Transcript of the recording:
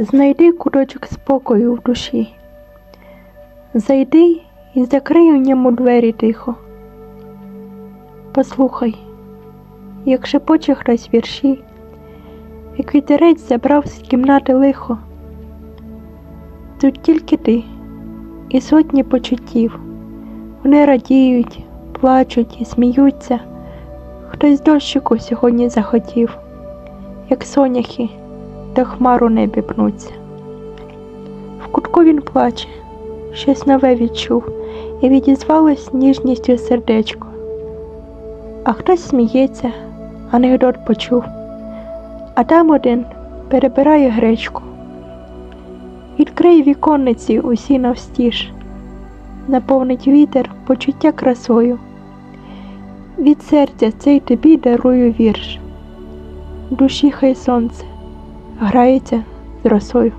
Знайди куточок спокою в душі. Зайди і закрий у ньому двері тихо. Послухай, як шепоче хтось вірші, як вітерець забрав з кімнати лихо. Тут тільки ти і сотні почуттів. Вони радіють, плачуть і сміються. Хтось дощику сьогодні захотів, як соняхи до хмар у небі пнуться. В кутку він плаче, щось нове відчув, і відізвалось ніжністю сердечко. А хтось сміється, анекдот почув, а там один перебирає гречку. Відкрий віконниці усі навстіж, наповнить вітер почуття красою. Від серця цей тобі дарую вірш. Душі хай сонце грається з росою.